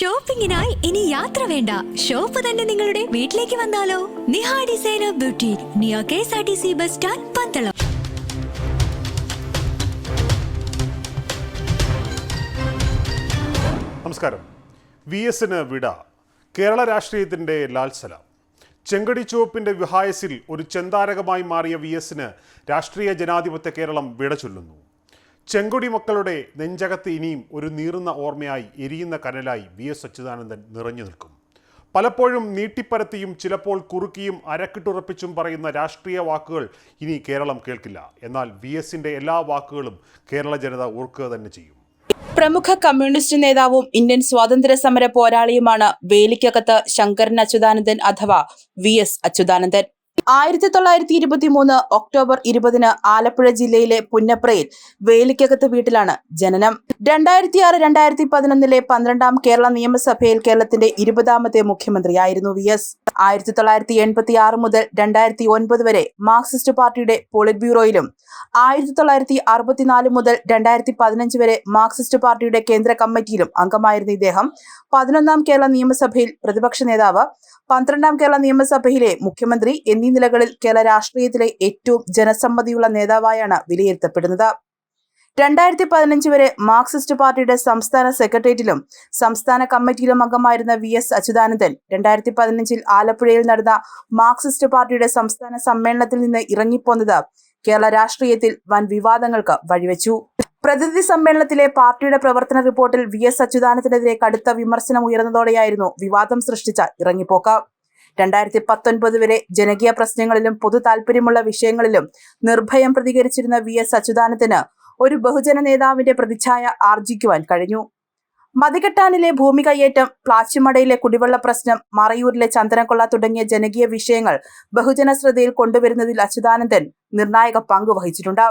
ഷോപ്പിംഗിനായി ഇനി യാത്ര വേണ്ട. ഷോപ്പ് തന്നെ നിങ്ങളുടെ വീട്ടിലേക്ക് വന്നാലോ? Niha designer beauty near K S R T C bus stand Pandalam. നമസ്കാരം. വി എസിന് വിട. കേരള രാഷ്ട്രീയത്തിന്റെ ലാൽസലാം. ചെങ്കടി ചുവപ്പിന്റെ വിഹായസിൽ ഒരു ചെന്താരകമായി മാറിയ വി എസിന് രാഷ്ട്രീയ ജനാധിപത്യ കേരളം വിട ചൊല്ലുന്നു. ചെങ്കൊടി മക്കളുടെ നെഞ്ചകത്ത് ഇനിയും ഒരു നീറുന്ന ഓർമ്മയായി എരിയുന്ന കനലായി വി എസ് അച്യുതാനന്ദൻ നിറഞ്ഞു നിൽക്കും. പലപ്പോഴും നീട്ടിപ്പരത്തിയും ചിലപ്പോൾ കുറുക്കിയും അരക്കിട്ടുറപ്പിച്ചും പറയുന്ന രാഷ്ട്രീയ വാക്കുകൾ ഇനി കേരളം കേൾക്കില്ല. എന്നാൽ വി എസിന്റെ എല്ലാ വാക്കുകളും കേരള ജനത ഓർക്കുക തന്നെ ചെയ്യും. പ്രമുഖ കമ്മ്യൂണിസ്റ്റ് നേതാവും ഇന്ത്യൻ സ്വാതന്ത്ര്യ സമര പോരാളിയുമാണ് വേലിക്കകത്ത് ശങ്കരൻ അച്യുതാനന്ദൻ അഥവാ വി എസ് അച്യുതാനന്ദൻ. ആയിരത്തി തൊള്ളായിരത്തി ഇരുപത്തി മൂന്ന് ഒക്ടോബർ ഇരുപതിന് ആലപ്പുഴ ജില്ലയിലെ പുന്നപ്രയിൽ വേലിക്കകത്ത് വീട്ടിലാണ് ജനനം. രണ്ടായിരത്തി ആറ് രണ്ടായിരത്തി പതിനൊന്നിലെ പന്ത്രണ്ടാം കേരള നിയമസഭയിൽ കേരളത്തിന്റെ ഇരുപതാമത്തെ മുഖ്യമന്ത്രിയായിരുന്നു വി എസ്. ആയിരത്തി തൊള്ളായിരത്തി എൺപത്തി ആറ് മുതൽ രണ്ടായിരത്തി ഒൻപത് വരെ മാർക്സിസ്റ്റ് പാർട്ടിയുടെ പോളിറ്റ് ബ്യൂറോയിലും ആയിരത്തി തൊള്ളായിരത്തി അറുപത്തിനാല് മുതൽ രണ്ടായിരത്തി പതിനഞ്ച് വരെ മാർക്സിസ്റ്റ് പാർട്ടിയുടെ കേന്ദ്ര കമ്മിറ്റിയിലും അംഗമായിരുന്ന ഇദ്ദേഹം. പതിനൊന്നാം കേരള നിയമസഭയിൽ പ്രതിപക്ഷ നേതാവ് പന്ത്രണ്ടാം കേരള നിയമസഭയിലെ മുഖ്യമന്ത്രി എന്നീ നിലകളിൽ കേരള രാഷ്ട്രീയത്തിലെ ഏറ്റവും ജനസമ്മതിയുള്ള നേതാവായാണ് വിലയിരുത്തപ്പെടുന്നത്. രണ്ടായിരത്തി പതിനഞ്ച് വരെ മാർക്സിസ്റ്റ് പാർട്ടിയുടെ സംസ്ഥാന സെക്രട്ടേറിയറ്റിലും സംസ്ഥാന കമ്മിറ്റിയിലും അംഗമായിരുന്ന വി എസ് അച്യുതാനന്ദൻ രണ്ടായിരത്തി പതിനഞ്ചിൽ ആലപ്പുഴയിൽ നടന്ന മാർക്സിസ്റ്റ് പാർട്ടിയുടെ സംസ്ഥാന സമ്മേളനത്തിൽ നിന്ന് ഇറങ്ങിപ്പോന്നത് കേരള രാഷ്ട്രീയത്തിൽ വൻ വിവാദങ്ങൾക്ക് വഴിവെച്ചു. പ്രതിനിധി സമ്മേളനത്തിലെ പാർട്ടിയുടെ പ്രവർത്തന റിപ്പോർട്ടിൽ വി എസ് അച്യുതാനന്ദനെതിരെ കടുത്ത വിമർശനം ഉയർന്നതോടെയായിരുന്നു വിവാദം സൃഷ്ടിച്ച ഇറങ്ങിപ്പോക്ക്. രണ്ടായിരത്തി പത്തൊൻപത് വരെ ജനകീയ പ്രശ്നങ്ങളിലും പൊതു താൽപര്യമുള്ള വിഷയങ്ങളിലും നിർഭയം പ്രതികരിച്ചിരുന്ന വി എസ് അച്യുതാനന്ദന് ഒരു ബഹുജന നേതാവിന്റെ പ്രതിച്ഛായ ആർജിക്കുവാൻ കഴിഞ്ഞു. മതികെട്ടാനിലെ ഭൂമി കയ്യേറ്റം പ്ലാച്ചിമടയിലെ കുടിവെള്ള പ്രശ്നം മറയൂരിലെ ചന്ദനക്കൊള്ള തുടങ്ങിയ ജനകീയ വിഷയങ്ങൾ ബഹുജന ശ്രദ്ധയിൽ കൊണ്ടുവരുന്നതിൽ അച്യുതാനന്ദൻ നിർണായക പങ്ക് വഹിച്ചിട്ടുണ്ട്.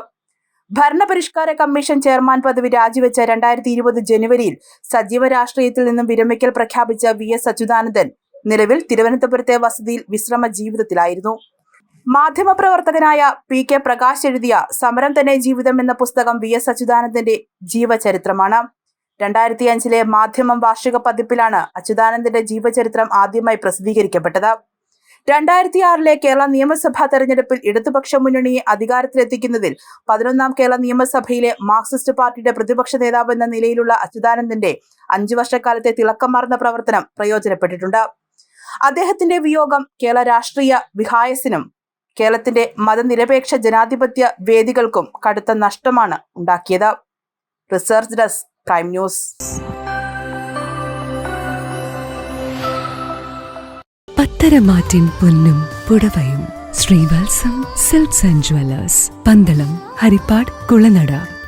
ഭരണപരിഷ്കാര കമ്മീഷൻ ചെയർമാൻ പദവി രാജിവെച്ച രണ്ടായിരത്തി ഇരുപത് ജനുവരിയിൽ സജീവ രാഷ്ട്രീയത്തിൽ നിന്നും വിരമിക്കൽ പ്രഖ്യാപിച്ച വി എസ് അച്യുതാനന്ദൻ നിലവിൽ തിരുവനന്തപുരത്തെ വസതിയിൽ വിശ്രമ ജീവിതത്തിലായിരുന്നു. മാധ്യമപ്രവർത്തകനായ പി കെ പ്രകാശ് എഴുതിയ സമരം തന്നെ ജീവിതം എന്ന പുസ്തകം വി എസ് അച്യുതാനന്ദന്റെ ജീവചരിത്രമാണ്. രണ്ടായിരത്തി അഞ്ചിലെ മാധ്യമം വാർഷിക പതിപ്പിലാണ് അച്യുതാനന്ദന്റെ ജീവചരിത്രം ആദ്യമായി പ്രസിദ്ധീകരിക്കപ്പെട്ടത്. രണ്ടായിരത്തി ആറിലെ കേരള നിയമസഭാ തെരഞ്ഞെടുപ്പിൽ ഇടതുപക്ഷ മുന്നണിയെ അധികാരത്തിലെത്തിക്കുന്നതിൽ പതിനൊന്നാം കേരള നിയമസഭയിലെ മാർക്സിസ്റ്റ് പാർട്ടിയുടെ പ്രതിപക്ഷ നേതാവ് എന്ന നിലയിലുള്ള അച്യുതാനന്ദന്റെ അഞ്ചു വർഷക്കാലത്തെ തിളക്കമാർന്ന പ്രവർത്തനം പ്രയോജനപ്പെട്ടിട്ടുണ്ട്. അദ്ദേഹത്തിന്റെ വിയോഗം കേരള രാഷ്ട്രീയ വിഹായസിനും കേരളത്തിന്റെ മതനിരപേക്ഷ ജനാധിപത്യ വേദികൾക്കും കടുത്ത നഷ്ടമാണ് ഉണ്ടാക്കിയത്. Research desk prime news. പത്തരമാറ്റിൻ പൊന്നും പുടവയും Sreevalsam silks and jewellers Pandalam Harippad Kulanada.